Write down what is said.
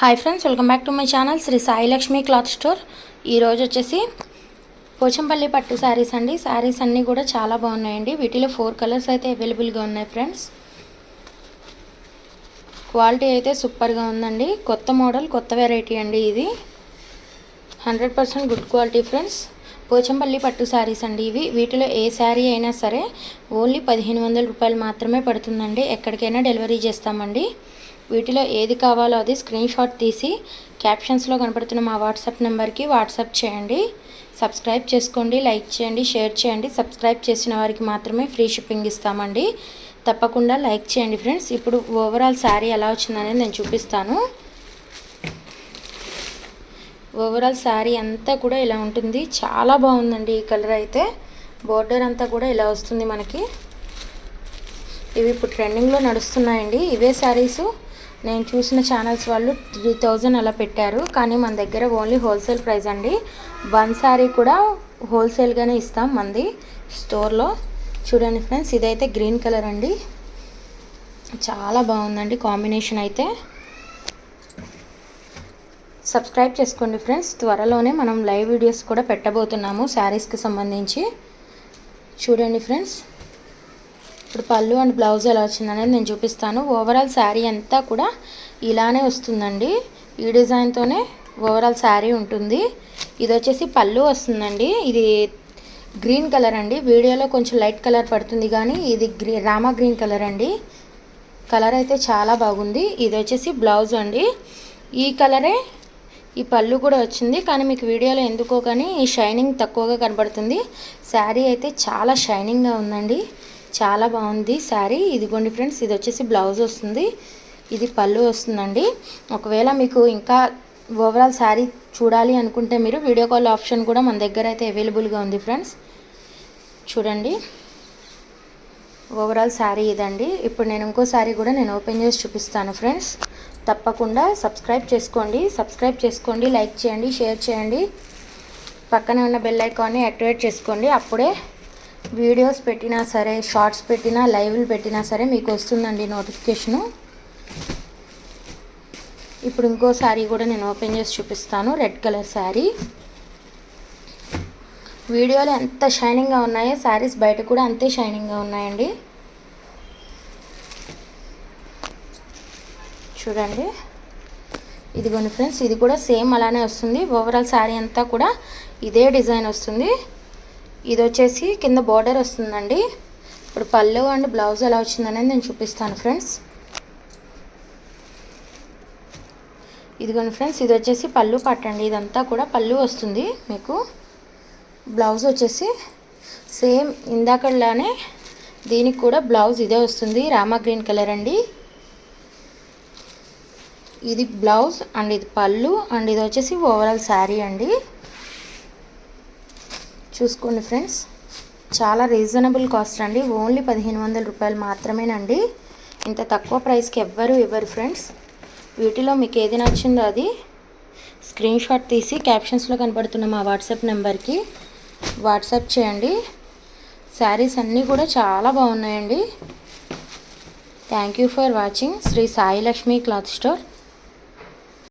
Hi friends welcome back to my channel Sri Sai Lakshmi cloth store ఈరోజు వచ్చేసి పోచంపల్లి పట్టు saris అండి. శారీస్ అన్నీ కూడా చాలా బాగున్నాయండి. వీటిలో ఫోర్ కలర్స్ అయితే అవైలబుల్గా ఉన్నాయి ఫ్రెండ్స్ క్వాలిటీ అయితే సూపర్గా ఉందండి. కొత్త మోడల్ కొత్త వెరైటీ అండి ఇది. Hundred percent good quality friends Pochampally పట్టు శారీస్ అండి ఇవి. వీటిలో ఏ శారీ అయినా సరే ఓన్లీ పదిహేను వందల రూపాయలు మాత్రమే పడుతుందండి. ఎక్కడికైనా డెలివరీ చేస్తామండి. వీటిలో ఏది కావాలో అది స్క్రీన్ షాట్ తీసి క్యాప్షన్స్లో కనపడుతున్న మా వాట్సాప్ నెంబర్కి వాట్సాప్ చేయండి. సబ్స్క్రైబ్ చేసుకోండి లైక్ చేయండి షేర్ చేయండి. సబ్స్క్రైబ్ చేసిన వారికి మాత్రమే ఫ్రీ షిప్పింగ్ ఇస్తామండి. తప్పకుండా లైక్ చేయండి ఫ్రెండ్స్. ఇప్పుడు ఓవరాల్ శారీ ఎలా వచ్చిందనేది నేను చూపిస్తాను. ఓవరాల్ శారీ అంతా కూడా ఇలా ఉంటుంది. చాలా బాగుందండి ఈ కలర్ అయితే. బోర్డర్ అంతా కూడా ఇలా వస్తుంది మనకి. ఇవి ఇప్పుడు ట్రెండింగ్లో నడుస్తున్నాయండి. ఇవే శారీసు నేను చూసిన ఛానల్స్ వాళ్ళు త్రీ థౌజండ్ అలా పెట్టారు. కానీ మన దగ్గర ఓన్లీ హోల్సేల్ ప్రైస్ అండి. వన్ శారీ కూడా హోల్సేల్గానే ఇస్తాం మంది స్టోర్లో చూడండి ఫ్రెండ్స్ ఇదైతే గ్రీన్ కలర్ అండి. చాలా బాగుందండి కాంబినేషన్ అయితే. సబ్స్క్రైబ్ చేసుకోండి ఫ్రెండ్స్. త్వరలోనే మనం లైవ్ వీడియోస్ కూడా పెట్టబోతున్నాము శారీస్కి సంబంధించి. చూడండి ఫ్రెండ్స్. ఇప్పుడు పళ్ళు అండ్ బ్లౌజ్ ఎలా వచ్చిందనేది నేను చూపిస్తాను. ఓవరాల్ శారీ అంతా కూడా ఇలానే వస్తుందండి. ఈ డిజైన్తోనే ఓవరాల్ శారీ ఉంటుంది. ఇది వచ్చేసి పళ్ళు వస్తుందండి. ఇది గ్రీన్ కలర్ అండి. వీడియోలో కొంచెం లైట్ కలర్ పడుతుంది కానీ ఇది గ్రీ రామా గ్రీన్ కలర్ అండి. కలర్ అయితే చాలా బాగుంది. ఇది వచ్చేసి బ్లౌజ్ అండి. ఈ కలరే ఈ పళ్ళు కూడా వచ్చింది కానీ మీకు వీడియోలో ఎందుకో కానీ ఈ షైనింగ్ తక్కువగా కనబడుతుంది. శారీ అయితే చాలా షైనింగ్గా ఉందండి. చాలా బాగుంది శారీ. ఇదిగోండి ఫ్రెండ్స్ ఇది వచ్చేసి బ్లౌజ్ వస్తుంది. ఇది పళ్ళు వస్తుందండి. ఒకవేళ మీకు ఇంకా ఓవరాల్ శారీ చూడాలి అనుకుంటే మీరు వీడియో కాల్ ఆప్షన్ కూడా మన దగ్గర అయితే అవైలబుల్గా ఉంది ఫ్రెండ్స్. చూడండి. ఓవరాల్ శారీ ఇదండి. ఇప్పుడు నేను ఇంకో శారీ కూడా నేను ఓపెన్ చేసి చూపిస్తాను ఫ్రెండ్స్. తప్పకుండా సబ్స్క్రైబ్ చేసుకోండి. సబ్స్క్రైబ్ చేసుకోండి లైక్ చేయండి షేర్ చేయండి. పక్కనే ఉన్న బెల్ ఐకాన్ని యాక్టివేట్ చేసుకోండి. అప్పుడే వీడియోస్ పెట్టినా సరే షార్ట్స్ పెట్టినా లైవ్లు పెట్టినా సరే మీకు వస్తుందండి నోటిఫికేషను. ఇప్పుడు ఇంకో శారీ కూడా నేను ఓపెన్ చేసి చూపిస్తాను. Red colour sari. వీడియోలో ఎంత షైనింగ్గా ఉన్నాయో శారీస్ బయట కూడా అంతే షైనింగ్గా ఉన్నాయండి. చూడండి. ఇదిగోండి ఫ్రెండ్స్ ఇది కూడా సేమ్ అలానే వస్తుంది. ఓవరాల్ శారీ అంతా కూడా ఇదే డిజైన్ వస్తుంది. ఇది వచ్చేసి కింద బార్డర్ వస్తుందండి. ఇప్పుడు పళ్ళు అండ్ బ్లౌజ్ ఎలా వచ్చిందనేది నేను చూపిస్తాను ఫ్రెండ్స్. ఇదిగోండి ఫ్రెండ్స్ ఇది వచ్చేసి పళ్ళు పట్టండి ఇదంతా కూడా పళ్ళు వస్తుంది మీకు. బ్లౌజ్ వచ్చేసి సేమ్ ఇందాకలానే దీనికి కూడా బ్లౌజ్ ఇదే వస్తుంది. రామా గ్రీన్ కలర్ అండి. ఇది బ్లౌజ్ అండ్ ఇది పళ్ళు అండ్ ఇది వచ్చేసి ఓవరాల్ శారీ అండి. చూసుకోండి ఫ్రెండ్స్. చాలా రీజనబుల్ కాస్ట్ అండి. ఓన్లీ పదిహేను వందల రూపాయలు మాత్రమేనండి. ఇంత తక్కువ ప్రైస్కి ఎవ్వరు ఇవ్వరు ఫ్రెండ్స్. వీటిలో మీకు ఏది నచ్చిందో అది స్క్రీన్ షాట్ తీసి క్యాప్షన్స్లో కనబడుతున్న మా వాట్సాప్ నెంబర్కి వాట్సాప్ చేయండి. శారీస్ అన్నీ కూడా చాలా బాగున్నాయండి. Thank you for watching Sri Sailakshmi cloth store.